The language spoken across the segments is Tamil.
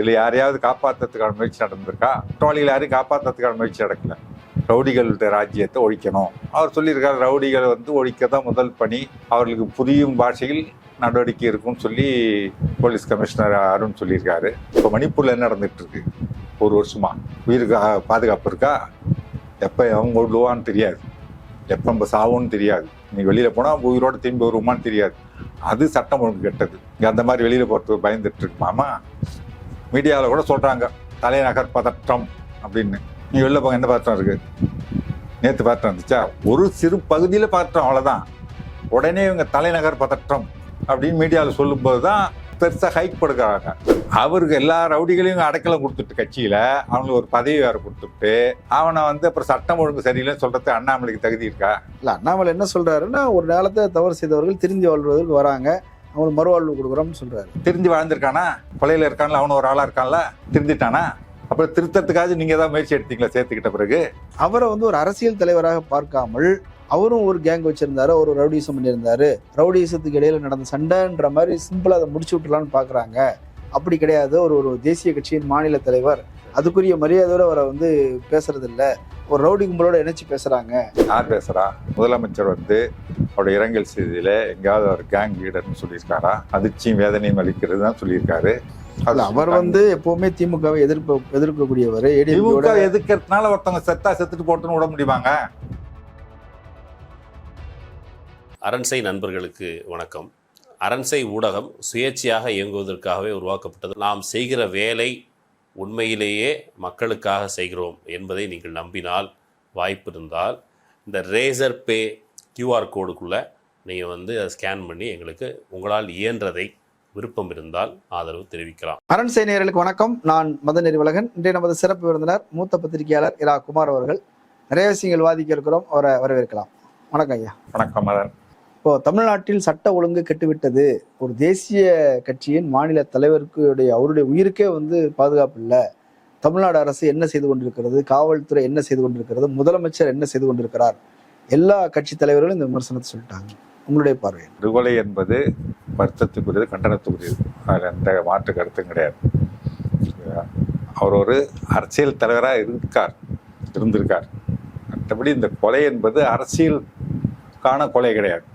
இதில் யாரையாவது காப்பாற்றுறதுக்கான முயற்சி நடந்திருக்கா? குற்றவாளிகள் யாரையும் காப்பாற்றுறதுக்கான முயற்சி நடக்கல. ரவுடிகளுடைய ராஜ்யத்தை ஒழிக்கணும். அவர் சொல்லியிருக்காரு ரவுடிகளை வந்து ஒழிக்க தான் முதல் பணி. அவர்களுக்கு புரியும் பாஷையில் நடவடிக்கை இருக்கும்னு சொல்லி போலீஸ் கமிஷனர் அருண் சொல்லியிருக்காரு. இப்போ மணிப்பூரில் என்ன நடந்துட்டு இருக்கு ஒரு வருஷமா. உயிருக்கு பாதுகாப்பு இருக்கா? எப்போ அவங்க விடுவான்னு தெரியாது. எப்போ நம்ம சாவோன்னு தெரியாது. நீ வெளியில் போனால் உயிரோட திரும்பி வருவோமான்னு தெரியாது. அது சட்டம் ஒழுங்கு கெட்டது. இங்கே அந்த மாதிரி வெளியில் போறது பயந்துட்டு இருக்குமாமா மீடியாவில் கூட சொல்கிறாங்க தலைநகர் பதற்றம் அப்படின்னு. நீ வெளில போங்க என்ன பதற்றம் இருக்குது நேற்று பதற்றம் இருந்துச்சா? ஒரு சிறு பகுதியில் பதற்றம் அவ்வளோதான் உடனே இவங்க தலைநகர் பதற்றம் அப்படின்னு மீடியாவில் சொல்லும்போது தான் பெருசாக ஹைக் கொடுக்குறாங்க. அவருக்கு எல்லா ரவுடிகளையும் அடைக்கலம் கொடுத்துட்டு கட்சியில் அவனுக்கு ஒரு பதவி வேறு கொடுத்துட்டு அவனை வந்து அப்புறம் சட்டம் ஒழுங்கு சரியில்லைன்னு சொல்கிறது அண்ணாமலைக்கு தகுதி இருக்கா? இல்லை அண்ணாமலை என்ன சொல்கிறாருன்னா ஒரு நேரத்தை தவறு செய்தவர்கள் திரும்பி வாழ்வதற்கு வராங்க. அவங்களுக்கு மறுவாழ்வு கொடுக்குறோம்னு சொல்றாரு. திருந்தி வாழ்ந்திருக்கானா? கொலையில இருக்கான்ல அவனும் ஒரு ஆளா இருக்கான்ல திருந்திட்டானா? அப்புறம் திருத்தத்துக்காக நீங்க ஏதாவது முயற்சி எடுத்தீங்களா சேர்த்துக்கிட்ட பிறகு? அவரை வந்து ஒரு அரசியல் தலைவராக பார்க்காமல் அவரும் ஒரு கேங் வச்சிருந்தாரு ஒரு ரவுடிசம் பண்ணியிருந்தாரு. ரவுடிசத்துக்கு இடையில நடந்த சண்டைன்ற மாதிரி சிம்பிளா அதை முடிச்சு விட்டுலான்னு பாக்குறாங்க அப்படி கிடையாது. ஒரு ஒரு தேசிய கட்சியின் மாநில தலைவர். அதுக்குரிய மரியாதையோட அவரை வந்து பேசுறது இல்ல ஒரு ரவுடி கும்பலோட இணைச்சு பேசுறாங்க. யார் பேசுறா? முதலமைச்சர் வந்து அவருடைய இரங்கல் செய்தியில எங்கேயாவது ஒரு கேங் லீடர்னு சொல்லியிருக்காரா? அதிர்ச்சியும் வேதனையும் அளிக்கிறது தான் சொல்லியிருக்காரு. இல்ல, அவர் வந்து எப்பவுமே திமுகவை எதிர்ப்பு எதிர்க்கக்கூடியவர் திமுக எதிர்க்கிறதுனால ஒருத்தவங்க செத்தா செத்துட்டு போட்டுன்னு விட முடியுமாங்க? அரண்சை நண்பர்களுக்கு வணக்கம். அரண்சை ஊடகம் சுயேட்சையாக இயங்குவதற்காகவே உருவாக்கப்பட்டது. நாம் செய்கிற வேலை உண்மையிலேயே மக்களுக்காக செய்கிறோம் என்பதை நீங்கள் நம்பினால் வாய்ப்பு இருந்தால் இந்த ரேசர் பே கியூஆர் கோடுக்குள்ளே நீங்கள் வந்து அதை ஸ்கேன் பண்ணி எங்களுக்கு உங்களால் இயன்றதை விருப்பம் இருந்தால் ஆதரவு தெரிவிக்கலாம். அரண்சை நேயர்களுக்கு வணக்கம். நான் மதன் நெறிவழகன் இன்றைய நமது சிறப்பு விருந்தினர் மூத்த பத்திரிகையாளர் இரா குமார் அவர்கள். நிறைய விஷயங்கள் வாதிக்க இருக்கிறோம். அவரை வரவேற்கலாம். வணக்கம் ஐயா. வணக்கம் மதன் இப்போ தமிழ்நாட்டில் சட்ட ஒழுங்கு கெட்டுவிட்டது. ஒரு தேசிய கட்சியின் மாநில தலைவருக்கு அவருடைய உயிருக்கே வந்து பாதுகாப்பு இல்லை. தமிழ்நாடு அரசு என்ன செய்து கொண்டிருக்கிறது? காவல்துறை என்ன செய்து கொண்டிருக்கிறது? முதலமைச்சர் என்ன செய்து கொண்டிருக்கிறார்? எல்லா கட்சி தலைவர்களும் இந்த விமர்சனத்தை சொல்லிட்டாங்க. உங்களுடைய பார்வை விடுகொலை என்பது வருத்தத்துக்குரியது கண்டனத்துக்குரியது. அதில் எந்த மாற்று கருத்தும் கிடையாது. அவர் ஒரு அரசியல் தலைவராக இருக்கார் இருந்திருக்கார். மற்றபடி இந்த கொலை என்பது அரசியலுக்கான கொலை கிடையாது.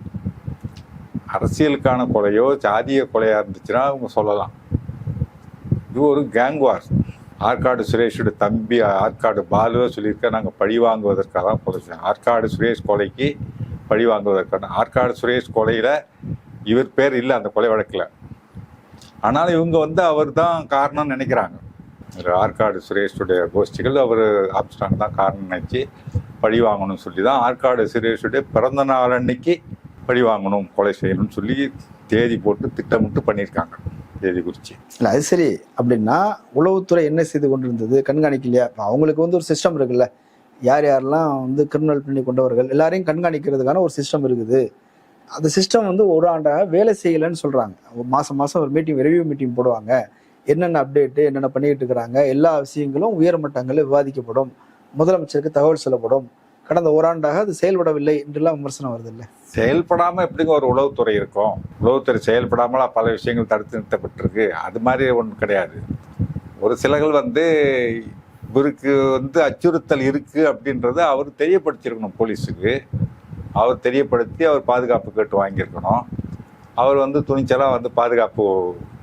அரசியலுக்கான கொலையோ ஜாதிய கொலையாக இருந்துச்சுன்னா அவங்க சொல்லலாம். இது ஒரு கேங் வார் ஆற்காடு சுரேஷோட தம்பி ஆற்காடு பாலுவோ சொல்லியிருக்க நாங்கள் பழி வாங்குவதற்காக தான் கொலை ஆற்காடு சுரேஷ் கொலைக்கு பழி வாங்குவதற்கான ஆற்காடு சுரேஷ் கொலையில் இவர் பேர் இல்லை அந்த கொலை வழக்கில். ஆனாலும் இவங்க வந்து அவர் தான் காரணம்னு நினைக்கிறாங்க. ஆற்காடு சுரேஷுடைய கோஷ்டிகள் அவர் ஆப்ஸ்டாங் தான் காரணம் நினச்சி பழி வாங்கணும்னு சொல்லி தான் ஆற்காடு சுரேஷுடைய பிறந்த நாள் அன்னைக்கு பழி வாங்கணும் கொலை செய்யணும்னு சொல்லி தேதி போட்டு திட்டமிட்டு பண்ணியிருக்காங்க தேதி குறித்து இல்லை அது சரி. அப்படின்னா உளவுத்துறை என்ன செய்து கொண்டிருந்தது கண்காணிக்கலையா? இப்ப அவங்களுக்கு வந்து ஒரு சிஸ்டம் இருக்குல்ல. யார் யாரெல்லாம் வந்து கிரிமினல் பண்ணி கொண்டவர்கள் எல்லாரையும் கண்காணிக்கிறதுக்கான ஒரு சிஸ்டம் இருக்குது. அந்த சிஸ்டம் வந்து ஒரு ஆண்டாக வேலை செய்யலைன்னு சொல்கிறாங்க ஒரு மாதம் மாதம் ஒரு மீட்டிங் ரிவ்யூ மீட்டிங் போடுவாங்க. என்னென்ன அப்டேட்டு என்னென்ன பண்ணிக்கிட்டு இருக்கிறாங்க எல்லா விஷயங்களும் உயர்மட்டங்களில் விவாதிக்கப்படும். முதலமைச்சருக்கு தகவல் சொல்லப்படும். கடந்த ஓராண்டாக அது செயல்படவில்லை என்றெல்லாம் விமர்சனம் வருது இல்லை செயல்படாம எப்படிங்க ஒரு உளவுத்துறை இருக்கும்? உளவுத்துறை செயல்படாமல் பல விஷயங்கள் தடுத்து நிறுத்தப்பட்டிருக்கு. அது மாதிரி ஒன்றும் கிடையாது. ஒரு சிலர்கள் வந்து இவருக்கு வந்து அச்சுறுத்தல் இருக்கு அப்படின்றத அவர் தெரியப்படுத்தியிருக்கணும் போலீஸுக்கு. அவர் தெரியப்படுத்தி அவர் பாதுகாப்பு கேட்டு வாங்கியிருக்கணும். அவர் வந்து துணிச்சலாக வந்து பாதுகாப்பு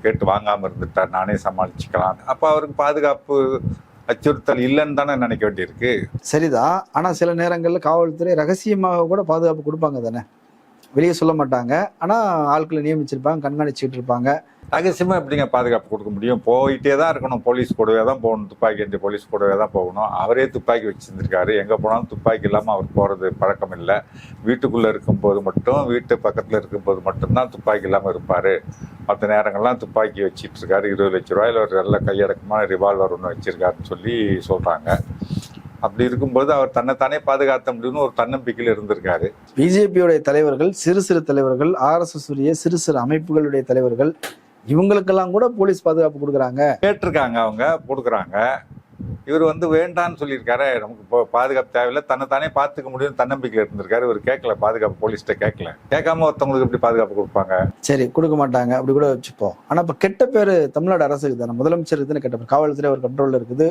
கேட்டு வாங்காமல் இருந்துட்டார். நானே சமாளிச்சுக்கலாம். அப்போ அவருக்கு பாதுகாப்பு அச்சுறுத்தல் இல்லைன்னு தானே நினைக்க வேண்டியிருக்கு? சரிதான். ஆனால் சில நேரங்களில் காவல்துறை ரகசியமாக கூட பாதுகாப்பு கொடுப்பாங்க தானே? வெளியே சொல்ல மாட்டாங்க. ஆனால் ஆட்களை நியமிச்சிருப்பாங்க கண்காணிச்சுட்டு இருப்பாங்க. ரகசியமாக எப்படிங்க பாதுகாப்பு கொடுக்க முடியும்? போயிட்டே தான் இருக்கணும். போலீஸ் கூடவே தான் போகணும். துப்பாக்கி என்று போலீஸ் கூடவே தான் போகணும். அவரே துப்பாக்கி வச்சுருந்துருக்காரு. எங்கே போனாலும் துப்பாக்கி இல்லாமல் அவர் போகிறது பழக்கம் இல்லை. வீட்டுக்குள்ளே இருக்கும்போது மட்டும் வீட்டு பக்கத்தில் இருக்கும்போது மட்டும்தான் துப்பாக்கி இல்லாமல் இருப்பார். மற்ற நேரங்கள்லாம் துப்பாக்கி வச்சிட்டு இருக்காரு. இருபது லட்ச ரூபாயில் ஒரு நல்ல கையடக்கமான ரிவால்வர் ஒன்று வச்சுருக்காருன்னு சொல்லி சொல்கிறாங்க அப்படி இருக்கும்போது அவர் தன்னைத்தானே பாதுகாத்த முடியும்னு ஒரு தன்னம்பிக்கையில் இருந்திருக்காரு. பிஜேபியுடைய தலைவர்கள் சிறு சிறு தலைவர்கள் ஆர்எஸ்எஸ் உடைய சிறு சிறு அமைப்புகளுடைய தலைவர்கள் இவங்களுக்கெல்லாம் கூட போலீஸ் பாதுகாப்பு கொடுக்குறாங்க. கேட்டிருக்காங்க அவங்க கொடுக்குறாங்க. இவர் வந்து வேண்டான்னு சொல்லியிருக்காரு. நமக்கு இப்போ பாதுகாப்பு தேவையில்லை. தன்னை தானே பார்த்துக்க முடியும் தன்னம்பிக்கையில் இருந்திருக்காரு. இவர் கேட்கல பாதுகாப்பு போலீஸ்கிட்ட கேட்கல. கேட்காம ஒருத்தவங்களுக்கு எப்படி பாதுகாப்பு கொடுப்பாங்க? சரி கொடுக்க மாட்டாங்க. அப்படி கூட வச்சுப்போம். ஆனா இப்ப கெட்ட பேரு தமிழ்நாடு அரசுக்கு தானே. முதலமைச்சருக்கு தானே கெட்ட பேர். காவல்துறை ஒரு கண்ட்ரோல்ல இருக்குது.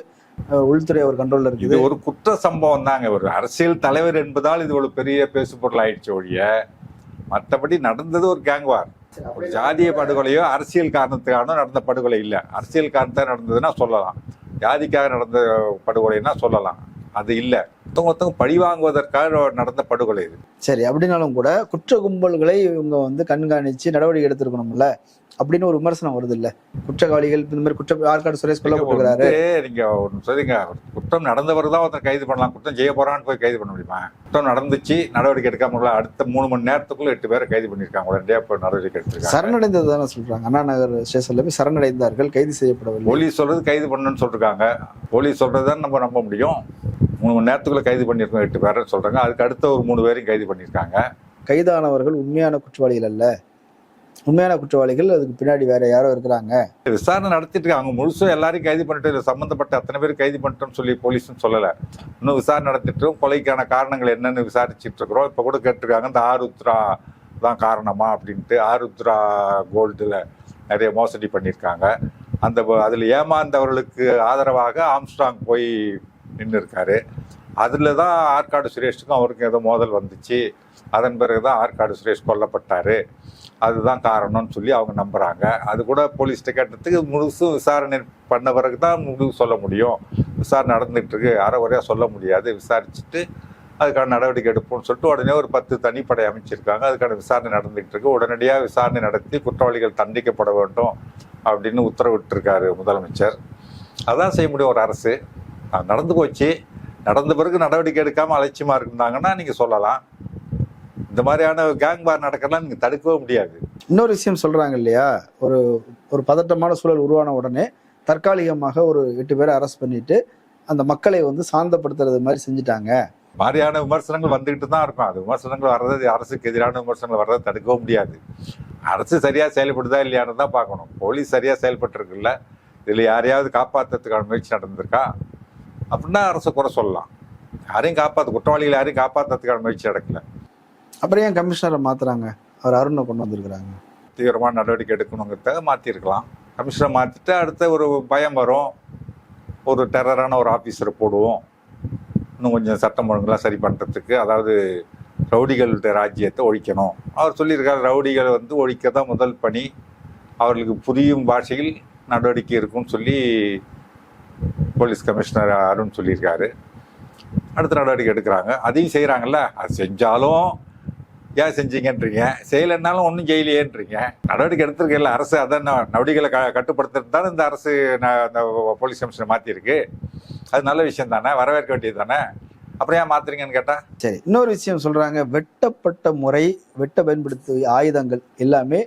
உள்துறை ஒரு கண்ட்ரோல்ல இது இருக்குது ஒரு குற்ற சம்பவம் தாங்க. ஒரு அரசியல் தலைவர் என்பதால் இது ஒரு பெரிய பேசு பொருள் ஆயிடுச்சு ஒழிய மற்றபடி நடந்தது ஒரு கேங் வார் ஒரு ஜாதிய படுகொலையோ அரசியல் காரணத்துக்கான நடந்த படுகொலை இல்லை. அரசியல் காரணத்தாக நடந்ததுன்னா சொல்லலாம். ஜாதிக்காக நடந்த படுகொலைன்னா சொல்லலாம். அது இல்லை. ஒருத்தவங்க ஒருத்தவங்க பழி வாங்குவதற்காக நடந்த படுகொலை இது. சரி அப்படின்னாலும் கூட குற்ற கும்பல்களை இவங்க வந்து கண்காணிச்சு நடவடிக்கை எடுத்திருக்கணும்ல. அப்படின்னு ஒரு விமர்சனம் வருது இல்ல குற்றவாளிகள் இந்த மாதிரி குற்ற ஆற்காடு சுரேஷ் கொல்லப்பட்டிருக்கிறாரு வந்து நீங்க சொல்லுங்க குற்றம் நடந்தவர் தான் ஒருத்தர் கைது பண்ணலாம். குற்றம் செய்ய போறான்னு போய் கைது பண்ண முடியுமா? குற்றம் நடந்துச்சு நடவடிக்கை எடுக்காம அடுத்த மூணு மணி நேரத்துக்குள்ள எட்டு பேரை கைது பண்ணிருக்காங்க உடனடியா இப்போ நடவடிக்கை எடுத்திருக்காங்க. சரணடைந்தது தானே சொல்றாங்க. அண்ணா நகர் ஸ்டேஷன்ல போய் சரணடைந்தார்கள் கைது செய்யப்படவில்லை. போலீஸ் சொல்றது கைது பண்ணணும்னு சொல்லிருக்காங்க. போலீஸ் சொல்றது தான் நம்ம நம்ப முடியும். மூணு மணி நேரத்துக்குள்ள கைது பண்ணியிருக்கோம் எட்டு பேரை சொல்றாங்க. அதுக்கு அடுத்த ஒரு மூணு பேரையும் கைது பண்ணியிருக்காங்க. கைதானவர்கள் உண்மையான குற்றவாளிகள் அல்ல. உண்மையான குற்றவாளிகள் அதுக்கு பின்னாடி வேற யாரோ இருக்கிறாங்க. விசாரணை நடத்திட்டு இருக்காங்க. அவங்க முழுசும் எல்லாரையும் கைது பண்ணிட்டு சம்மந்தப்பட்ட அத்தனை பேர் கைது பண்ணிட்டோம்னு சொல்லி போலீஸும் சொல்லல. இன்னும் விசாரணை நடத்திட்டு கொலைக்கான காரணங்கள் என்னன்னு விசாரிச்சுட்டு இருக்கிறோம். இப்ப கூட கேட்டிருக்காங்க இந்த ஆருத்ரா தான் காரணமா அப்படின்ட்டு. ஆருத்ரா கோல்டுல நிறைய மோசடி பண்ணியிருக்காங்க. அந்த அதில் ஏமாந்தவர்களுக்கு ஆதரவாக ஆம்ஸ்ட்ராங் போய் நின்று இருக்காரு அதில் தான் ஆற்காடு சுரேஷுக்கும் அவருக்கும் ஏதோ மோதல் வந்துச்சு. அதன் பிறகு தான் ஆற்காடு சுரேஷ் கொல்லப்பட்டாரு. அதுதான் காரணம்னு சொல்லி அவங்க நம்புகிறாங்க அது கூட போலீஸ்கிட்ட கேட்டதுக்கு முழுசும் விசாரணை பண்ண பிறகு தான் முழு சொல்ல முடியும். விசாரணை நடந்துகிட்ருக்கு இருக்கு அரைகுறையா சொல்ல முடியாது. விசாரிச்சுட்டு அதுக்கான நடவடிக்கை எடுப்போம்னு சொல்லிட்டு உடனே ஒரு பத்து தனிப்படை அமைச்சிருக்காங்க. அதுக்கான விசாரணை நடந்துகிட்டு இருக்கு உடனடியாக விசாரணை நடத்தி குற்றவாளிகள் தண்டிக்கப்பட வேண்டும் அப்படின்னு உத்தரவிட்டிருக்காரு முதலமைச்சர். அதான் செய்ய முடியும் ஒரு அரசு. அது நடந்து போச்சு. நடந்த பிறகு நடவடிக்கை எடுக்காமல் அலட்சியமாக இருந்தாங்கன்னா நீங்கள் சொல்லலாம். இந்த மாதிரியான கேங் பார் நடக்கலாம் நீங்க தடுக்கவே முடியாது. இன்னொரு விஷயம் சொல்றாங்க இல்லையா ஒரு ஒரு பதட்டமான சூழல் உருவான உடனே தற்காலிகமாக ஒரு எட்டு பேரை அரெஸ்ட் பண்ணிட்டு அந்த மக்களை வந்து சாந்தப்படுத்துறது மாதிரி செஞ்சுட்டாங்க. மாதிரியான விமர்சனங்கள் வந்துகிட்டு தான் இருக்கும். அது விமர்சனங்கள் வர்றது அரசுக்கு எதிரான விமர்சனங்கள் வர்றதை தடுக்கவும் முடியாது. அரசு சரியா செயல்படுதா இல்லையான்னு தான் பார்க்கணும். போலீஸ் சரியா செயல்பட்டுருக்குல்ல. இதுல யாரையாவது காப்பாத்துறதுக்கான முயற்சி நடந்திருக்கா? அப்படின்னா அரசு குறை சொல்லலாம். யாரையும் காப்பாத்து குற்றவாளிகள் யாரையும் காப்பாத்துறதுக்கான முயற்சி நடக்கல. அப்புறம் ஏன் கமிஷனரை மாத்துறாங்க? அவர் அருணை கொண்டு வந்திருக்கிறாங்க. தீவிரமாக நடவடிக்கை எடுக்கணுங்கிறத மாற்றிருக்கலாம் கமிஷனை மாற்றிட்டு அடுத்த ஒரு பயம் வரும். ஒரு டெரரான ஒரு ஆஃபீஸரை போடுவோம். இன்னும் கொஞ்சம் சட்டம் ஒழுங்கெல்லாம் சரி பண்ணுறதுக்கு அதாவது ரவுடிகளுடைய ராஜ்யத்தை ஒழிக்கணும். அவர் சொல்லியிருக்காரு ரவுடிகளை வந்து ஒழிக்க தான் முதல் பணி. அவர்களுக்கு புரியும் பாஷையில் நடவடிக்கை இருக்கும்னு சொல்லி போலீஸ் கமிஷனர் அருண் சொல்லியிருக்காரு. அடுத்த நடவடிக்கை எடுக்கிறாங்க. அதையும் செய்கிறாங்கல்ல அது செஞ்சாலும் ஏன் செஞ்சீங்கன்றீங்க செய்யலைன்னாலும் ஒன்றும் செய்யலையேன்றீங்க. நடவடிக்கை எடுத்திருக்கல அரசு அதான் நடவடிக்கைகளை க கட்டுப்படுத்துறது தானே இந்த அரசு இந்த போலீஸ் கமிஷனை மாற்றிருக்கு அது நல்ல விஷயம் தானே வரவேற்க வேண்டியது தானே? அப்புறம் ஏன் மாத்துறீங்கன்னு கேட்டால் சரி இன்னொரு விஷயம் சொல்றாங்க வெட்டப்பட்ட முறை வெட்ட பயன்படுத்திய ஆயுதங்கள் எல்லாமே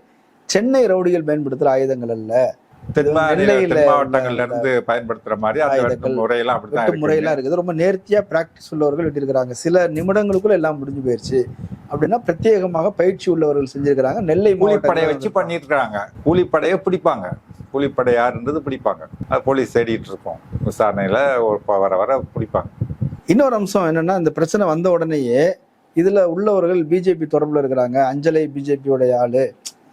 சென்னை ரவுடிகள் பயன்படுத்துற ஆயுதங்கள் அல்ல. தென் மாவட்டங்கள்ல இருந்து பயன்படுத்துற மாதிரி அந்த ஆயுதங்கள், முறையெல்லாம் அப்படித்தான் வெட்டு முறையெல்லாம் இருக்கு இருக்குது. ரொம்ப நேர்த்தியா பிராக்டிஸ் உள்ளவர்கள் வெட்டியிருக்கிறாங்க. சில நிமிடங்களுக்குள்ள எல்லாம் முடிஞ்சு போயிருச்சு. அப்படின்னா பிரத்யேகமாக பயிற்சி உள்ளவர்கள் செஞ்சிருக்கிறாங்க. நெல்லை கூலிப்படையை வச்சு பண்ணிட்டு இருக்காங்க கூலிப்படையை பிடிப்பாங்க. கூலிப்படை யாருன்றது பிடிப்பாங்க. அது போலீஸ் தேடிட்டு இருக்கோம். விசாரணையில வர வர பிடிப்பாங்க. இன்னொரு அம்சம் என்னன்னா இந்த பிரச்சனை வந்த உடனேயே இதுல உள்ளவர்கள் பிஜேபி தொடர்புல இருக்கிறாங்க. அஞ்சலை பிஜேபியோட ஆளு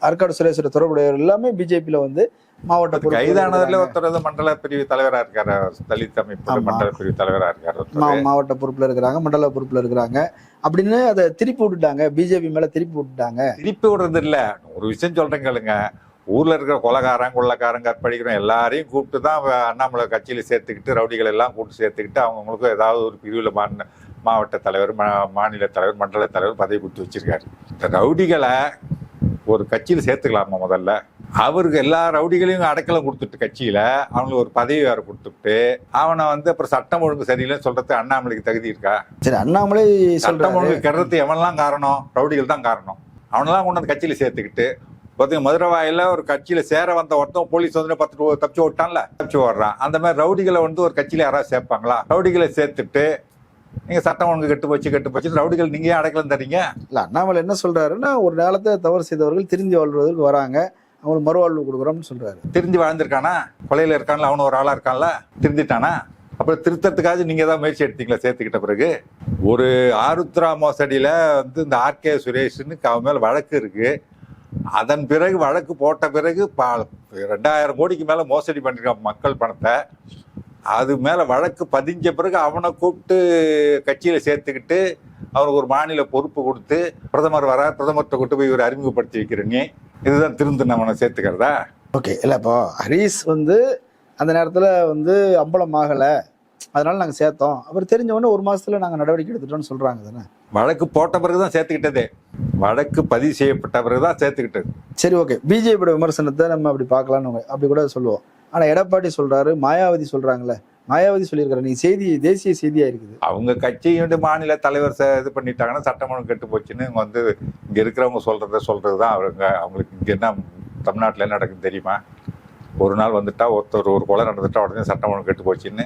ஆற்காடு சுரேஸ்வர தொடர்புடையவர் எல்லாமே பிஜேபியில வந்து மாவட்ட கைதானதுல. ஒருத்தர் மண்டல பிரிவு தலைவரா இருக்காரு. தலித் அமைப்பு. மண்டல பிரிவு தலைவரா இருக்காரு மாவட்ட பொறுப்புல இருக்கிறாங்க மண்டல பொறுப்புல இருக்கிறாங்க. அப்படின்னு அதை திருப்பி விட்டுட்டாங்க. பிஜேபி மேல திருப்பி விட்டுட்டாங்க. திருப்பி விடுறது இல்ல. ஒரு விஷயம் சொல்றேன் கேளுங்க. ஊர்ல இருக்கிற கொலகாரன் கொள்ளக்காரன் கற்பழிக்கிறோம் எல்லாரையும் கூப்பிட்டு தான் அண்ணாமலை கட்சியில சேர்த்துக்கிட்டு ரவுடிகள் எல்லாம் கூப்பிட்டு சேர்த்துக்கிட்டு அவங்களுக்கும் ஏதாவது ஒரு பிரிவுல மாநில மாவட்ட தலைவர் மாநில தலைவர் மண்டல தலைவர் பதவி கொடுத்து வச்சிருக்காரு. இந்த ரவுடிகளை ஒரு கட்சியில சேர்த்துக்கலாமா முதல்ல? அவருக்கு எல்லா ரவுடிகளையும் அடைக்கலம் கொடுத்துட்டு கட்சியில. அவங்களுக்கு ஒரு பதவி வேற கொடுத்துட்டு அவனை வந்து அப்புறம் சட்டம் ஒழுங்கு சரியில்லைன்னு சொல்றது அண்ணாமலைக்கு தகுதி இருக்கா? சரி அண்ணாமலை சட்டம் ஒழுங்கு கெடுறது எவன்லாம் காரணம்? ரவுடிகள் தான் காரணம். அவனெல்லாம் கொண்டு வந்து கட்சியில சேர்த்துக்கிட்டு பார்த்தீங்க மதுரை வாயில ஒரு கட்சியில சேர வந்த ஒருத்தன் போலீஸ் வந்து பத்து தப்பிச்சு ஓட்டான்ல? தப்பிச்சு ஓடுறான். அந்த மாதிரி ரவுடிகளை வந்து ஒரு கட்சியில யாராவது சேர்ப்பாங்களா? ரவுடிகளை சேர்த்துட்டு நீங்க சட்டம் ஒழுங்கு கெட்டு போச்சு கெட்டு போச்சு ரவுடிகள் நீங்க ஏன் அடைக்கலம் தரீங்க இல்ல அண்ணாமலை என்ன சொல்றாருன்னா ஒரு நேரத்தை தவறு செய்தவர்கள் திருந்தி வாழ்வதற்கு வராங்க. அவங்களுக்கு மறுவாழ்வு கொடுக்குறோம்னு சொல்றாரு. திருந்தி வாழ்ந்திருக்கானா? கொலையில இருக்கான்ல அவனும் ஒரு ஆளா இருக்கான்ல? திருந்திட்டானா? அப்புறம் திருத்தத்துக்காக நீங்க ஏதாவது முயற்சி எடுத்தீங்களா சேர்த்துக்கிட்ட பிறகு? ஒரு ஆருத்ரா மோசடியில வந்து இந்த ஆர்கே சுரேஷ்னு அவன் மேல வழக்கு இருக்கு. அதன் பிறகு வழக்கு போட்ட பிறகு பா ரெண்டாயிரம் கோடிக்கு மேல மோசடி பண்ணிருக்கான் மக்கள் பணத்தை. அது மேல வழக்கு பதிஞ்ச பிறகு அவனை கூப்பிட்டு கட்சியில சேர்த்துக்கிட்டு அவனுக்கு ஒரு மாநில பொறுப்பு கொடுத்து பிரதமர் வர பிரதமர்கிட்ட கூட்டு போய் இவர் அறிமுகப்படுத்தி வைக்கிறீங்க இதுதான் திருந்து அவனை சேர்த்துக்கிறதா? ஓகே இல்லை இப்போ ஹரீஸ் வந்து அந்த நேரத்தில் வந்து அம்பலம் ஆகலை. அதனால நாங்கள் சேர்த்தோம். அவர் தெரிஞ்ச உடனே ஒரு மாசத்துல நாங்கள் நடவடிக்கை எடுத்துட்டோம்னு சொல்றாங்க தானே? வழக்கு போட்ட பிறகுதான் சேர்த்துக்கிட்டதே. வழக்கு பதிவு செய்யப்பட்ட பிறகுதான் சேர்த்துக்கிட்டது. சரி ஓகே பிஜேபியோட விமர்சனத்தை நம்ம அப்படி பார்க்கலாம்னு உங்க- அப்படி கூட சொல்லுவோம். ஆனா எடப்பாடி சொல்றாரு மாயாவதி சொல்றாங்களே மாயாவதி சொல்லியிருக்காரு. நீ செய்தி தேசிய செய்தியா இருக்குது அவங்க கட்சியோட மாநில தலைவர் இது பண்ணிட்டாங்கன்னா சட்டமன்றம் கெட்டு போச்சுன்னு வந்து இங்க இருக்கிறவங்க சொல்றத தான் அவங்க அவங்களுக்கு இங்க என்ன தமிழ்நாட்டில் என்ன நடக்குது தெரியுமா? ஒரு நாள் வந்துட்டா ஒருத்தர் ஒரு கொலை நடந்துட்டா உடனே சட்டமன்றம் கெட்டு போச்சுன்னு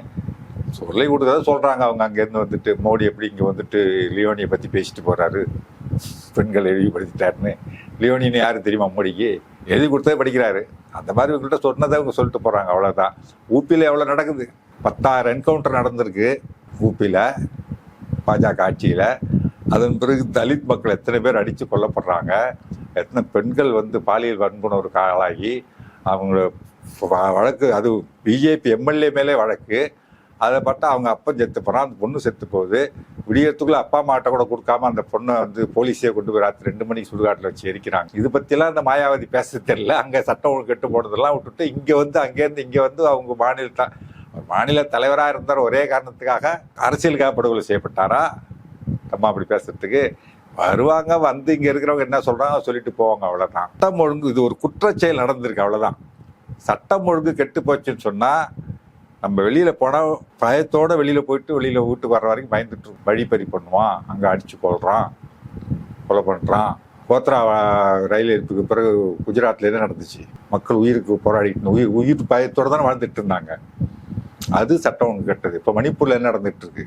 சொல்லி கொடுக்கறத சொல்றாங்க. அவங்க அங்கேருந்து வந்துட்டு மோடி எப்படி இங்க வந்துட்டு லியோனியை பத்தி பேசிட்டு போறாரு? பெண்கள் இழிவுபடுத்திட்டாருன்னு. லியோனின்னு யாரு தெரியுமா மோடிக்கு? எழுதி கொடுத்தே படிக்கிறாரு. அந்த மாதிரி இவங்கள்ட்ட சொன்னதை அவங்க சொல்லிட்டு போறாங்க. அவ்வளவுதான். ஊப்பியில் எவ்வளவு நடக்குது? பத்தாயிரம் என்கவுண்டர் நடந்திருக்கு ஊப்பியில் பாஜக ஆட்சியில். அதன் பிறகு தலித் மக்கள் எத்தனை பேர் அடித்து கொல்லப்படுறாங்க எத்தனை பெண்கள் வந்து பாலியல் வன்புணர்வுக்கு ஆளாகி அவங்க வழக்கு அது பிஜேபி எம்எல்ஏ மேலே வழக்கு அதை பார்த்தா அவங்க அப்பா செத்து போகிறான் அந்த பொண்ணு செத்து போகுது. விடியறதுக்குள்ள அப்பா அம்மாட்ட கூட கொடுக்காம அந்த பொண்ணை வந்து போலீஸே கொண்டு போய் ராத்திரி ரெண்டு மணிக்கு சுடுகாட்டில் வச்சு எரிக்கிறாங்க. இது பற்றிலாம் அந்த மாயாவதி பேச தெரியல. அங்கே சட்டம் ஒழுங்கு கெட்டு போனதெல்லாம் விட்டுட்டு இங்கே வந்து அங்கேருந்து இங்கே வந்து அவங்க மாநிலத்தான் ஒரு மாநில தலைவராக இருந்தார் ஒரே காரணத்துக்காக அரசியலுக்காக படுகொலை செய்யப்பட்டாரா? நம்ம அப்படி பேசுறதுக்கு வருவாங்க வந்து இங்கே இருக்கிறவங்க என்ன சொல்கிறாங்க சொல்லிட்டு போவாங்க அவ்வளோதான் சட்டம் ஒழுங்கு இது ஒரு குற்றச்செயல் நடந்திருக்கு அவ்வளோதான் சட்டம் ஒழுங்கு கெட்டு போச்சுன்னு சொன்னால் நம்ம வெளியில் போனால் பயத்தோடு வெளியில் போயிட்டு வெளியில் வீட்டு வர்ற வரைக்கும் பயந்துட்டு வழிப்பறி பண்ணுவான் அங்கே அடித்து கொள்றான் கொலை பண்ணுறான் கோத்ரா ரயில் இருப்புக்கு பிறகு குஜராத்ல என்ன நடந்துச்சு? மக்கள் உயிருக்கு போராடிட்டு உயிர் உயிர் பயத்தோடு தான் வாழ்ந்துட்டு இருந்தாங்க. அது சட்டம் ஒன்று கெட்டது. இப்போ மணிப்பூரில் என்ன நடந்துட்டு இருக்கு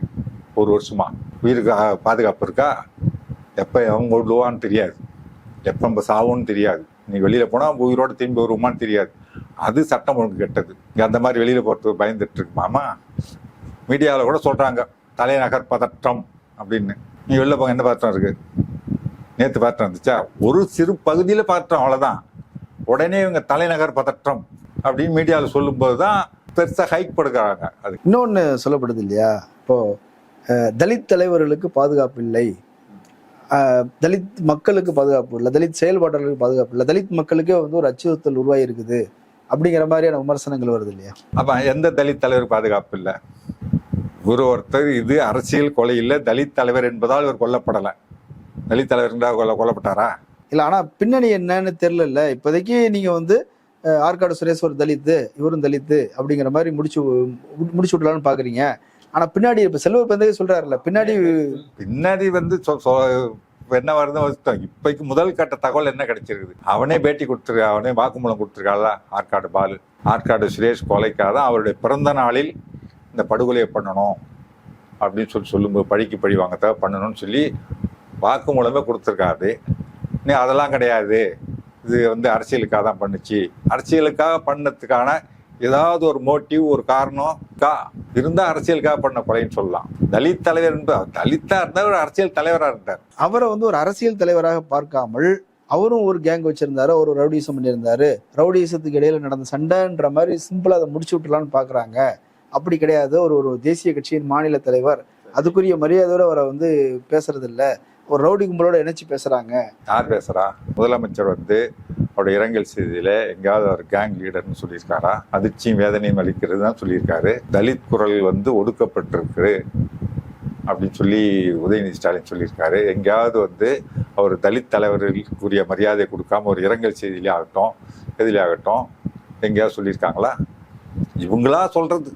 ஒரு வருஷமா. உயிருக்கு பாதுகாப்பு இருக்கா? எப்போ அவங்க விடுவான்னு தெரியாது. எப்போ நம்ம சாவோன்னு தெரியாது. நீ வெளியில் போனால் உயிரோட திரும்பி வருவோமான்னு தெரியாது. அது சட்டம் ஒன்று கெட்டது. அந்த மாதிரி வெளியில் போகிறதுக்கு பயந்துட்டு இருக்கு மாமா மீடியாவில் கூட சொல்கிறாங்க தலைநகர் பதற்றம் அப்படின்னு. நீ வெளில போங்க என்ன பதற்றம் இருக்குது நேற்று பதற்றம் இருந்துச்சா ஒரு சிறு பகுதியில் பதற்றம் அவ்வளோதான் உடனே இவங்க தலைநகர் பதற்றம் அப்படின்னு மீடியாவில் சொல்லும்போது தான் பெருசா ஹைக் படுக்கிறாங்க அது இன்னொன்னு சொல்லப்படுது இல்லையா? இப்போ அஹ், தலித் தலைவர்களுக்கு பாதுகாப்பு இல்லை. தலித் மக்களுக்கு பாதுகாப்பு இல்லை. தலித் செயல்பாட்டாளர்களுக்கு பாதுகாப்பு இல்லை. தலித் மக்களுக்கே வந்து ஒரு அச்சுறுத்தல் உருவாகி இருக்குது அப்படிங்கிற மாதிரியான விமர்சனங்கள் வருது இல்லையா? அப்ப எந்த தலித் தலைவர் பாதுகாப்பு இல்லை? இவர் ஒருத்தர் இது அரசியல் கொலை இல்லை. தலித் தலைவர் என்பதால் இவர் கொல்லப்படலை. தலித் தலைவர் கொல்ல கொல்லப்பட்டாரா? இல்ல ஆனா பின்னணி என்னன்னு தெரியல. இப்போதைக்கு நீங்க வந்து ஆற்காடு சுரேஷ் ஒரு தலித்து இவரும் தலித்து அப்படிங்கிற மாதிரி முடிச்சு முடிச்சு விடலாம்னு பாக்குறீங்க. ஆனா பின்னாடி இப்ப செல்வ பந்தே சொல்றாருல்ல பின்னாடி பின்னாடி வந்து சொ- சொ- என்ன வருது வச்சுட்டோம் இப்பைக்கு முதல் கட்ட தகவல் என்ன கிடைச்சிருக்குது? அவனே பேட்டி கொடுத்துருக்க அவனே வாக்குமூலம் கொடுத்துருக்காள்? ஆற்காடு பாலு ஆற்காடு சுரேஷ் கொலைக்காக அவருடைய பிறந்த நாளில் இந்த படுகொலையை பண்ணணும் அப்படின்னு சொல்லி சொல்லும்போது பழிக்கு பழி வாங்கத்தான் பண்ணணும்னு சொல்லி வாக்குமூலமே கொடுத்துருக்காரு. நீ அதெல்லாம் கிடையாது. இது வந்து அரசியலுக்காக தான் பண்ணுச்சு. அரசியலுக்காக பண்ணதுக்கான ஏதாவது ஒரு மோட்டிவ் ஒரு காரணம் கா இருந்தா அரசியலுக்காக பண்ண கொலைன்னு சொல்லலாம். தலித் தலைவர் என்பது தலித்தா இருந்தா ஒரு அரசியல் தலைவரா இருந்தார். அவரை வந்து ஒரு அரசியல் தலைவராக பார்க்காமல் அவரும் ஒரு கேங் வச்சிருந்தாரு அவர் ஒரு ரவுடிசம் பண்ணியிருந்தாரு. ரவுடிசத்துக்கு இடையில நடந்த சண்டைன்ற மாதிரி சிம்பிளா அதை முடிச்சு விட்டுலாம்னு பாக்குறாங்க அப்படி கிடையாது. ஒரு ஒரு தேசிய கட்சியின் மாநில தலைவர். அதுக்குரிய மரியாதையோட அவரை வந்து பேசுறது இல்லை ஒரு ரவுடி கும்பலோட இணைச்சு பேசுறாங்க. யார் பேசுறா? முதலமைச்சர் வந்து அவருடைய இரங்கல் செய்தியில எங்கேயாவது அவர் கேங் லீடர்னு சொல்லியிருக்காரா? அதிர்ச்சியும் வேதனையும் அளிக்கிறது தான் சொல்லியிருக்காரு. தலித் குரல் வந்து ஒடுக்கப்பட்டிருக்கு அப்படின்னு சொல்லி உதயநிதி ஸ்டாலின் சொல்லியிருக்காரு. எங்கேயாவது வந்து அவர் தலித் தலைவர்களுக்குரிய மரியாதை கொடுக்காம ஒரு இரங்கல் செய்தியிலே ஆகட்டும் எதிலே ஆகட்டும் எங்கேயாவது சொல்லியிருக்காங்களா? இவங்களா சொல்றது.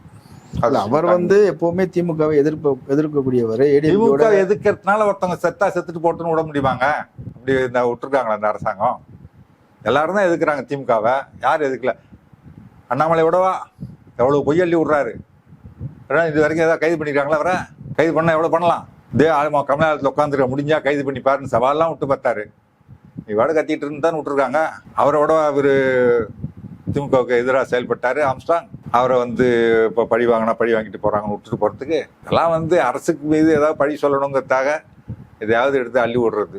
இல்ல, அவர் வந்து எப்பவுமே திமுகவை எதிர்ப்பு எதிர்க்கக்கூடியவர் திமுக எதுக்கிறதுனால ஒருத்தவங்க செத்தா செத்துட்டு போட்டுன்னு விட முடியுமாங்க? அப்படி இந்த விட்டுருக்காங்களா இந்த அரசாங்கம். எல்லாரும் தான் எதுக்குறாங்க திமுகவை. யார் எதுக்கல அண்ணாமலை விடவா? எவ்வளவு பொய்யள்ளி விடுறாரு. இது வரைக்கும் ஏதாவது கைது பண்ணிருக்காங்களா அவரை? கைது பண்ணா எவ்வளவு பண்ணலாம்? இதே ஆளுமா கமலாலயத்தில் உட்காந்துருக்க முடிஞ்சா கைது பண்ணி பாருன்னு சவால்லாம் விட்டு பார்த்தாரு. நீ வாட கத்திட்டு இருந்து தான் விட்டுருக்காங்க. அவரை விட அவரு திமுகவுக்கு எதிராக செயல்பட்டாரு ஆம்ஸ்டாங் அவரை வந்து இப்போ பழி வாங்கினா பழி வாங்கிட்டு போகிறாங்கன்னு விட்டுட்டு போகிறதுக்கு எல்லாம் வந்து அரசுக்கு மீது ஏதாவது பழி சொல்லணுங்கிறதுக்காக எதையாவது எடுத்து அள்ளி விடுறது.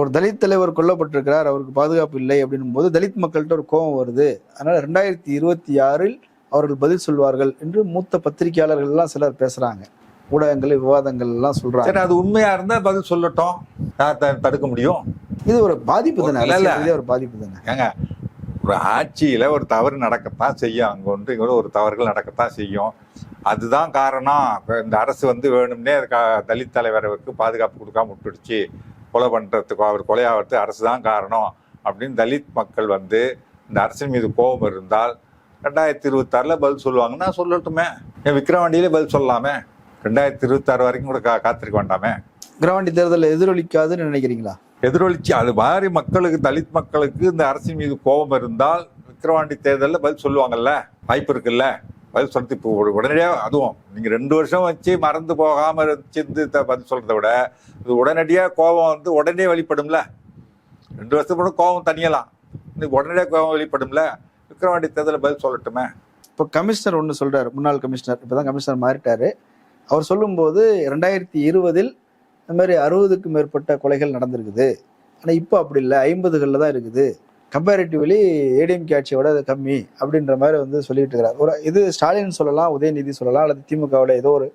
ஒரு தலித் தலைவர் கொல்லப்பட்டிருக்கிறார் அவருக்கு பாதுகாப்பு இல்லை அப்படின்னும் போது தலித் மக்கள்கிட்ட ஒரு கோபம் வருது. அதனால ரெண்டாயிரத்தி இருபத்தி ஆறில் அவர்கள் பதில் சொல்வார்கள் என்று மூத்த பத்திரிகையாளர்கள் எல்லாம் சிலர் பேசுறாங்க. ஊடகங்கள் விவாதங்கள் எல்லாம் சொல்றாங்க. சரி அது உண்மையா இருந்தா பதில் சொல்லட்டும். தடுக்க முடியும்? இது ஒரு பாதிப்பு தானே ஒரு பாதிப்பு தானே. ஏங்க ஒரு ஆட்சியில் ஒரு தவறு நடக்கத்தான் செய்யும். அங்கே ஒன்று இங்கே ஒரு தவறுகள் நடக்கத்தான் செய்யும். அதுதான் காரணம். இந்த அரசு வந்து வேணும்னே க- தலித் தலைவருக்கு பாதுகாப்பு கொடுக்காம விட்டுடுச்சு. கொலை பண்ணுறதுக்கு அவர் கொலையாகிறது அரசு தான் காரணம். அப்படின்னு தலித் மக்கள் வந்து இந்த அரசின் மீது கோபம் இருந்தால் ரெண்டாயிரத்தி இருபத்தாறில் பதில் சொல்லுவாங்கன்னா சொல்லட்டுமே. என் விக்ரவாண்டியிலே பதில் சொல்லலாமே? ரெண்டாயிரத்தி இருபத்தாறு வரைக்கும் கூட கா காத்திருக்க வேண்டாமே? விக்ரவாண்டி தேர்தலில் எதிரொலிக்காதுன்னு நினைக்கிறீங்களா? எதிரொலிச்சு அது மாதிரி மக்களுக்கு தலித் மக்களுக்கு இந்த அரசின் மீது கோபம் இருந்தால் விக்கிரவாண்டி தேர்தலில் பதில் சொல்லுவாங்கல்ல? வாய்ப்பு இருக்குல்ல? பதில் சொல்றது இப்போ உடனடியாக அதுவும் நீங்கள் ரெண்டு வருஷம் வச்சு மறந்து போகாமல் வச்சிருந்து த- பதில் சொல்கிறத விட இது உடனடியாக கோபம் வந்து உடனே வெளிப்படும்ல? ரெண்டு வருஷத்துக்கு கூட கோபம் தனியலாம். இன்னைக்கு உடனடியாக கோபம் வெளிப்படும்ல? விக்கிரவாண்டி தேர்தலில் பதில் சொல்லட்டுமே. இப்போ கமிஷனர் ஒன்று சொல்கிறார் முன்னாள் கமிஷனர். இப்பதான் கமிஷனர் மாறிட்டார். அவர் சொல்லும்போது ரெண்டாயிரத்தி இருபதில் இந்த மாதிரி அறுபதுக்கும் மேற்பட்ட கொலைகள் நடந்திருக்குது. ஆனால் இப்போ அப்படி இல்லை. ஐம்பதுகளில் தான் இருக்குது. கம்பேரிட்டிவ்லி ஏடிஎம்கே ஆட்சியோட அது கம்மி அப்படின்ற மாதிரி வந்து சொல்லிட்டு இருக்கிறார் ஒரு இது ஸ்டாலின் சொல்லலாம் உதயநிதி சொல்லலாம் அல்லது திமுகவோட ஏதோ ஒரு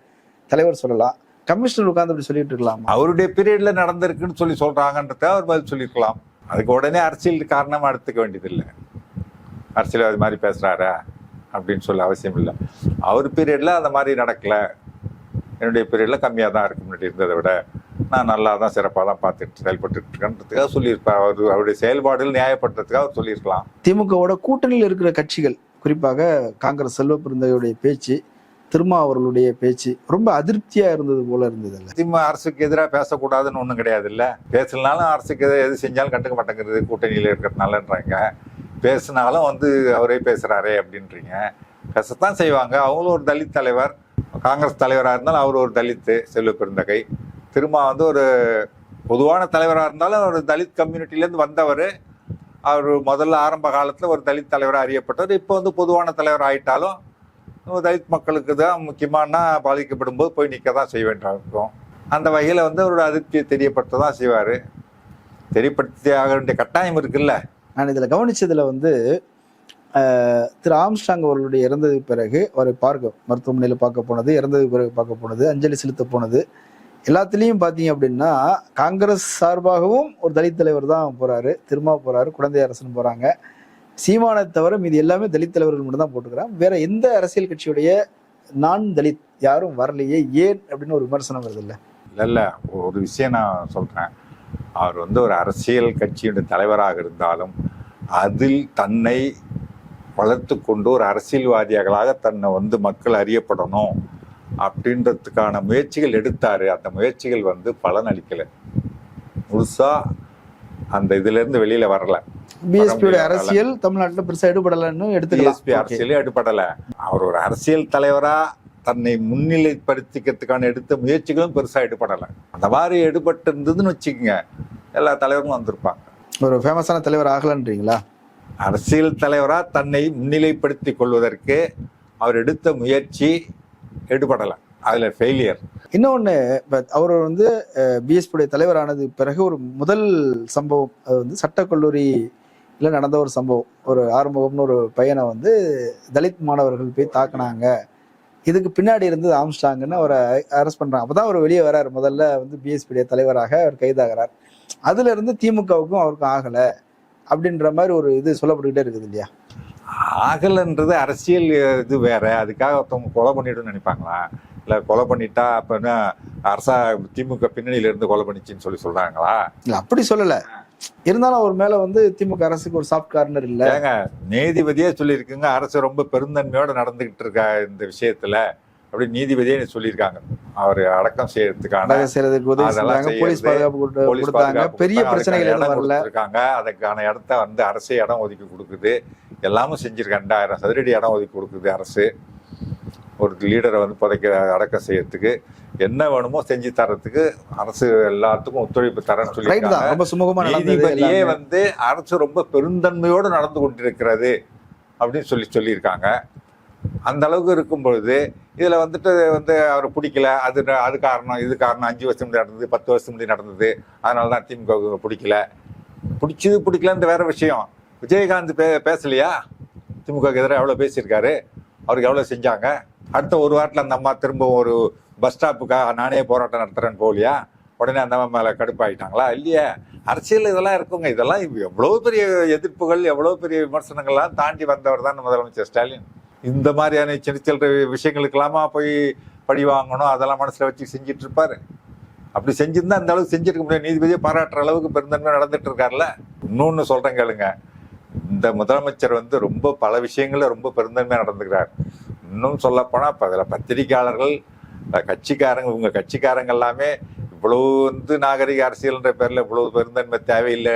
தலைவர் சொல்லலாம். கமிஷனர் உட்கார்ந்து அப்படி சொல்லிட்டு இருக்கலாம்? அவருடைய பீரியட்ல நடந்திருக்குன்னு சொல்லி சொல்றாங்கன்றத அவர் பதில் சொல்லியிருக்கலாம். அதுக்கு உடனே அரசியல் காரணமா எடுத்துக்க வேண்டியதில்லை. அரசியல் அது மாதிரி பேசுறாரா அப்படின்னு சொல்ல அவசியம் இல்லை. அவர் பீரியட்ல அந்த மாதிரி நடக்கல. என்னுடைய பீரியட்ல கம்மியாக தான் இருக்கு முன்னாடி இருந்ததை விட நான் நல்லா தான் சிறப்பாக தான் பார்த்துட்டு செயல்பட்டு இருக்கேன்றதுக்காக சொல்லியிருப்பார் அவர் அவருடைய செயல்பாடுகள் நியாயப்படுத்துறதுக்காக அவர் சொல்லியிருக்கலாம். திமுகவோட கூட்டணியில் இருக்கிற கட்சிகள் குறிப்பாக காங்கிரஸ் செல்வ பேச்சு திருமா அவர்களுடைய பேச்சு ரொம்ப அதிருப்தியா இருந்தது போல இருந்தது இல்ல திமுக அரசுக்கு எதிராக பேசக்கூடாதுன்னு ஒன்றும் கிடையாது இல்லை பேசலனாலும் அரசுக்கு எது எது செஞ்சாலும் கண்டுக்க மாட்டேங்கிறது கூட்டணியில் இருக்கிறதுனாலன்றாங்க. பேசினாலும் வந்து அவரே பேசுறாரே அப்படின்றீங்க. பேசத்தான் செய்வாங்க. அவங்களும் ஒரு தலித் தலைவர். காங்கிரஸ் தலைவராக இருந்தாலும் அவர் ஒரு தலித்து செல்வ பெருந்தகை. திருமா வந்து ஒரு பொதுவான தலைவராக இருந்தாலும் ஒரு தலித் கம்யூனிட்டிலேருந்து வந்தவர். அவர் முதல்ல ஆரம்ப காலத்தில் ஒரு தலித் தலைவராக அறியப்பட்டவர். இப்போ வந்து பொதுவான தலைவர் ஆயிட்டாலும் தலித் மக்களுக்கு தான் முக்கியமான பாதிக்கப்படும் போது போய் நிற்க தான் செய்ய வேண்டியிருக்கும். அந்த வகையில் வந்து அவரோட அதிருப்தியை தெரியப்படுத்த தான் செய்வார். தெரியப்படுத்தி ஆக வேண்டிய கட்டாயம் இருக்குல்ல. நான் இதில் கவனித்ததில் வந்து திரு ஆம்ஸ்டாங் அவர்களுடைய இறந்ததுக்கு பிறகு அவரை பார்க்க மருத்துவமனையில் பார்க்க போனது இறந்ததுக்கு பிறகு பார்க்க போனது அஞ்சலி செலுத்த போனது எல்லாத்துலேயும் பார்த்தீங்க அப்படின்னா காங்கிரஸ் சார்பாகவும் ஒரு தலித் தலைவர் தான் போகிறாரு திருமா போகிறாரு குழந்தை அரசன் போகிறாங்க சீமானை தவிர மீதி எல்லாமே தலித் தலைவர்கள் மட்டும் தான் போட்டுக்கிறான் வேற எந்த அரசியல் கட்சியுடைய நான் தலித் யாரும் வரலையே ஏன் அப்படின்னு ஒரு விமர்சனம் வருது இல்லை? இல்லை இல்லை. ஒரு விஷயம் நான் சொல்கிறேன் அவர் வந்து ஒரு அரசியல் கட்சியுடைய தலைவராக இருந்தாலும் அதில் தன்னை வளர்த்து கொண்டு ஒரு அரசியல்வாதிகளாக தன்னை வந்து மக்கள் அறியப்படணும். அப்படின்றதுக்கான முயற்சிகள் எடுத்தாரு. அந்த முயற்சிகள் வந்து பலன் அளிக்கலை. முழுசா அந்த இதுல இருந்து வெளியில வரல. பிஎஸ்பியோட. அரசியல் தமிழ்நாட்டுல பெருசா எடுபடலன்னு எடுத்துக்கலாம். பிஎஸ்பி. அரசியலே எடுபடல. அவர் ஒரு அரசியல் தலைவரா தன்னை முன்னிலைப்படுத்திக்கிறதுக்கான எடுத்த முயற்சிகளும் பெருசா எடுபடல. அந்த மாதிரி எடுபட்டு இருந்ததுன்னு வச்சுக்கோங்க எல்லா தலைவரும் வந்திருப்பாங்க. ஒரு ஃபேமஸான தலைவர் ஆகலன்றீங்களா? அரசியல் தலைவரா தன்னை முன்னிலைப்படுத்திக் கொள்வதற்கு அவர் எடுத்த முயற்சி எடுபடலை அதில் ஃபெயிலியர் இன்னொன்று இப்போ அவர் வந்து பிஎஸ்பியுடைய தலைவரானது பிறகு ஒரு முதல் சம்பவம் அது வந்து சட்டக்கல்லூரியில் நடந்த ஒரு சம்பவம். ஒரு ஆறுமுகம்னு ஒரு பையனை வந்து தலித் மாணவர்கள் போய் தாக்குனாங்க. இதுக்கு பின்னாடி இருந்தது ஆம்ஸ்டாங்கன்னு அவரை அரெஸ்ட் பண்ணுறாங்க அப்போ தான் அவர் வெளியே வரார். முதல்ல வந்து பிஎஸ்பியுடைய தலைவராக அவர் கைதாகிறார். அதுலேருந்து திமுகவுக்கும் அவருக்கும் ஆகலை. அப்படின்ற மாதிரி ஒரு இது சொல்லப்பட்டுக்கிட்டே இருக்குது இல்லையா? ஆகலன்றது அரசியல் இது வேற. அதுக்காக ஒருத்தவங்க கொலை பண்ணிடுன்னு நினைப்பாங்களா? இல்ல கொலை பண்ணிட்டா அப்ப என்ன அரசா திமுக பின்னணியில இருந்து கொலை பண்ணிச்சுன்னு சொல்லி சொல்றாங்களா? இல்லை அப்படி சொல்லலை. இருந்தாலும் அவர் மேல வந்து திமுக அரசுக்கு ஒரு சாஃப்ட் கார்னர் இல்லை. ஏங்க நீதிபதியே சொல்லியிருக்குங்க. அரசு ரொம்ப பெருந்தன்மையோட நடந்துகிட்டு இருக்கா இந்த விஷயத்துல. அப்படி நீதிபதியே சொல்லியிருக்காங்க. அவர் அடக்கம் செய்யறதுக்கான செய்யறதுக்கு உதவி போலீஸ் பாதுகாப்பு கொடுத்தாங்க. பெரிய பிரச்சனைகள் கொடுத்திருக்காங்க. அதுக்கான இடத்த வந்து அரசே இடம் ஒதுக்கி கொடுக்குது. எல்லாமும் செஞ்சிருக்காங்க. ரெண்டாயிரம் சதுரடி இடம் ஒதுக்கி கொடுக்குது அரசு. ஒரு லீடரை வந்து புதைக்க அடக்கம் செய்யறதுக்கு என்ன வேணுமோ செஞ்சு தரத்துக்கு அரசு எல்லாத்துக்கும் ஒத்துழைப்பு தரேன்னு தான். ரொம்ப சுமூகமா நடந்தது நீதிபதியே எல்லாமே. வந்து அரசு ரொம்ப பெருந்தன்மையோடு நடந்து கொண்டிருக்கிறது அப்படின்னு சொல்லி சொல்லியிருக்காங்க. அந்த அளவுக்கு இருக்கும் பொழுது இதில் வந்துட்டு வந்து அவர் பிடிக்கல. அது அது காரணம் இது காரணம். அஞ்சு வருஷம் முன்னாடி நடந்தது பத்து வருஷம் முன்னாடி நடந்தது. அதனால தான் திமுக பிடிக்கல. பிடிச்சது பிடிக்கலன்ற வேற விஷயம். விஜயகாந்த் பே பேசலையா? திமுக எதிராக எவ்வளோ பேசியிருக்காரு? அவருக்கு எவ்வளோ செஞ்சாங்க? அடுத்த ஒரு வாரத்தில் அந்த அம்மா திரும்ப ஒரு பஸ் ஸ்டாப்புக்காக நானே போராட்டம் நடத்துகிறேன்னு போகலையா? உடனே அந்த அம்மா மேலே கடுப்பாயிட்டாங்களா? இல்லையே. அரசியல் இதெல்லாம் இருக்குங்க. இதெல்லாம் எவ்வளோ பெரிய எதிர்ப்புகள் எவ்வளோ பெரிய விமர்சனங்கள்லாம் தாண்டி வந்தவர் தான் முதலமைச்சர் ஸ்டாலின். இந்த மாதிரியான சின்ன சின்ன விஷயங்களுக்கெல்லாமா போய் படி வாங்கணும் அதெல்லாம் மனசில் வச்சு செஞ்சுட்டு இருப்பாரு. அப்படி செஞ்சிருந்தா அந்த அளவுக்கு செஞ்சிருக்க முடியாது. நீதிபதியை பாராட்டுற அளவுக்கு பெருந்தன்மை நடந்துட்டு இருக்காருல்ல? இன்னொன்று சொல்கிறேன் கேளுங்க. இந்த முதலமைச்சர் வந்து ரொம்ப பல விஷயங்களில் ரொம்ப பெருந்தன்மையாக நடந்துக்கிறார். இன்னும் சொல்லப்போனால் இப்போ அதில் பத்திரிகையாளர்கள் கட்சிக்காரங்க இவங்க கட்சிக்காரங்க எல்லாமே இவ்வளவு வந்து நாகரிக அரசியல்ன்ற பேரில் இவ்வளவு பெருந்தன்மை தேவையில்லை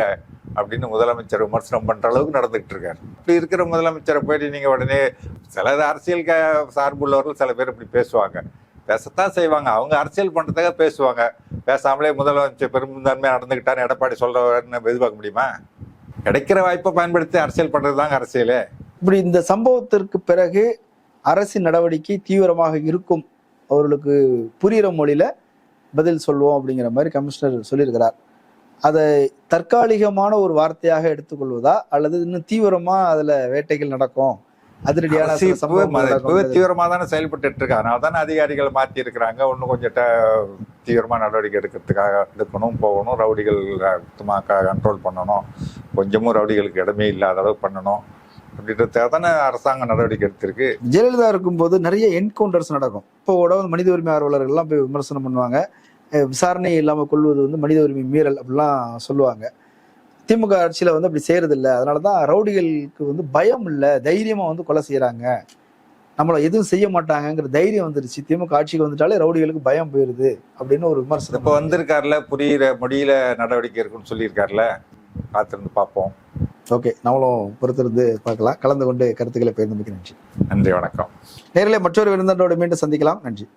அப்படின்னு முதலமைச்சர் விமர்சனம் பண்ணுற அளவுக்கு நடந்துகிட்டு இருக்காரு. இப்படி இருக்கிற முதலமைச்சரை போயிட்டு நீங்கள் உடனே சில அரசியல் க- சார்புள்ளவர்கள் சில பேர் இப்படி பேசுவாங்க. பேசத்தான் செய்வாங்க. அவங்க அரசியல் பண்ணுறதுக்காக பேசுவாங்க. பேசாமலே முதலமைச்சர் பெருந்தன்மையா நடந்துக்கிட்டான்னு எடப்பாடி சொல்றவர்னு எதிர்பார்க்க முடியுமா? கிடைக்கிற வாய்ப்பை பயன்படுத்தி அரசியல் பண்றது தாங்க அரசியலே. இப்படி இந்த சம்பவத்திற்கு பிறகு அரசின் நடவடிக்கை தீவிரமாக இருக்கும் அவர்களுக்கு புரிகிற மொழியில பதில் சொல்வோம் அப்படிங்கிற மாதிரி கமிஷனர் சொல்லியிருக்கிறார். அதை தற்காலிகமான ஒரு வார்த்தையாக எடுத்துக்கொள்வதா அல்லது இன்னும் தீவிரமா அதுல வேட்டைகள் நடக்கும்? அதிரடியான தீவிரமா தானே செயல்பட்டு இருக்கு. அதனால தானே அதிகாரிகள் மாத்தி இருக்கிறாங்க. இன்னும் கொஞ்சம் தீவிரமா நடவடிக்கை எடுக்கிறதுக்காக எடுக்கணும் போகணும் ரவுடிகள் கண்ட்ரோல் பண்ணணும். கொஞ்சமும் ரவுடிகளுக்கு இடமே இல்லாத அளவு பண்ணணும். அப்படின்றதுக்காக தானே அரசாங்கம் நடவடிக்கை எடுத்திருக்கு. ஜெயலலிதா இருக்கும்போது நிறைய என்கவுண்டர்ஸ் நடக்கும். இப்போ வந்து மனித உரிமை ஆர்வலர்கள்லாம் போய் விமர்சனம் பண்ணுவாங்க. விசாரணை இல்லாமல் கொள்வது வந்து மனித உரிமை மீறல் அப்படிலாம் சொல்லுவாங்க. திமுக ஆட்சியில் வந்து அப்படி செய்யறது இல்ல அதனால தான் ரவுடிகளுக்கு வந்து பயம் இல்லை. தைரியமாக வந்து கொலை செய்கிறாங்க நம்மளை எதுவும் செய்ய மாட்டாங்கங்கிற தைரியம் வந்துருச்சு. திமுக ஆட்சிக்கு வந்துட்டாலே ரவுடிகளுக்கு பயம் போயிருது அப்படின்னு ஒரு விமர்சனம். இப்ப வந்திருக்காருல புரியுற முடியல நடவடிக்கை இருக்குன்னு சொல்லியிருக்காருல. காத்திருந்து பார்ப்போம். ஓகே நம்மளும் பொறுத்திருந்து பார்க்கலாம். கலந்து கொண்டு கருத்துக்களை பகிர்ந்து நன்றி. நன்றி வணக்கம். நேரில் மற்றொரு விருந்தோடு மீண்டும் சந்திக்கலாம். நன்றி.